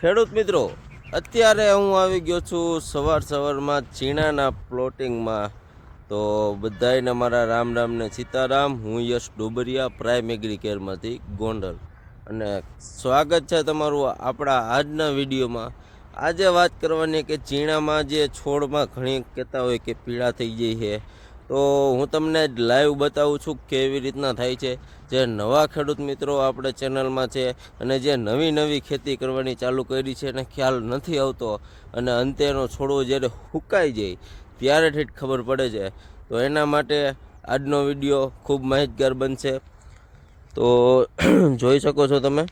ખેડૂત મિત્રો, અત્યારે હું આવી ગયો છું સવાર સવારમાં ચીણાના પ્લોટિંગમાં તો બધાયને મારા રામ રામને સીતારામ, હું યશ ડોબરિયા, પ્રાઇમ એગ્રી કેરમાંથી ગોંડલ. અને સ્વાગત છે તમારું આપણા આજના વિડીયોમાં. આજે વાત કરવાની કે ચીણામાં જે છોડમાં ઘણી કહેતા હોય કે પીળા થઈ જાય છે તો હું તમને લાઈવ બતાવું છું કેવી રીતના થાય છે. જે નવા ખેડૂત મિત્રો આપણે ચેનલમાં છે અને જે નવી નવી ખેતી કરવાની ચાલુ કરી છે એને ખ્યાલ નથી આવતો અને અંતેનો છોડો જ્યારે હુકાઈ જાય ત્યારે ઠીક ખબર પડે છે. તો એના માટે આજનો વીડિયો ખૂબ માહિતગાર બનશે. તો જોઈ શકો છો તમે.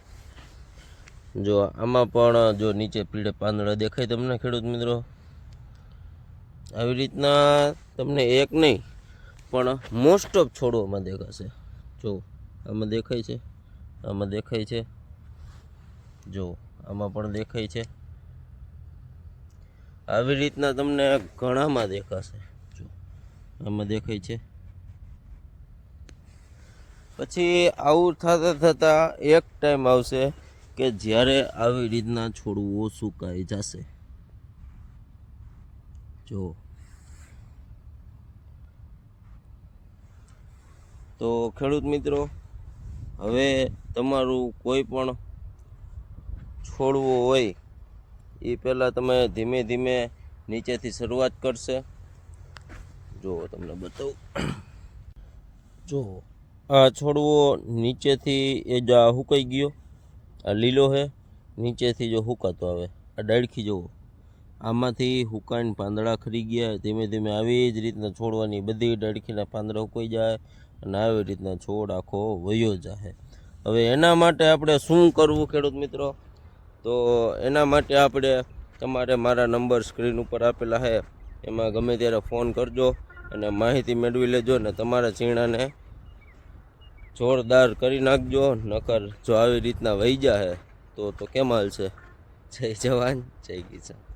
જો આમાં પણ જો નીચે પીળે પાંદડા દેખાય તમને ખેડૂત મિત્રો. આવી રીતના તમને એક નહીં, પણ મોસ્ટ ઓફ છોડોમાં દેખાશે. જો, આમાં દેખાય છે, આમાં દેખાય છે. જો, આમાં પણ દેખાય છે. આવી રીતના તમને ઘણામાં દેખાશે. જો, આમાં દેખાય છે. પછી આવું થતાં થતાં એક ટાઈમ આવશે કે જ્યારે આવી રીતના છોડવું સુકાઈ જશે. જો તો ખેડૂત મિત્રો, હવે તમારું કોઈ પણ છોડવું હોય, એ પહેલાં તમે ધીમે ધીમે નીચેથી શરૂઆત કરશે. જો તમને બતાવું. જો આ છોડવો નીચેથી એ જ આ હુકાઈ ગયો. આ લીલો છે નીચેથી જો હુકાતો આવે. આ ડાળખી જુઓ. આમાંથી હુકાન પાંદડા ખરી ગયા. ધીમે ધીમે આવી જ રીતના છોડવાની બધી ડાળખીના પાંદડા ઉકાઈ જાય અને આવી રીતના છોડ આખો વયો જાય હવે એના માટે આપણે શું કરવું ખેડૂત મિત્રો? તો એના માટે આપણે તમારે મારા નંબર સ્ક્રીન ઉપર આપેલા છે એમાં ગમે ત્યારે ફોન કરજો અને માહિતી મેળવી લેજો ને તમારા ચીણાને જોરદાર કરી નાખજો. નકર જો આવી રીતના વહી જાય તો તો કેમ હાલશે? જય જવાન, જય કિસાન.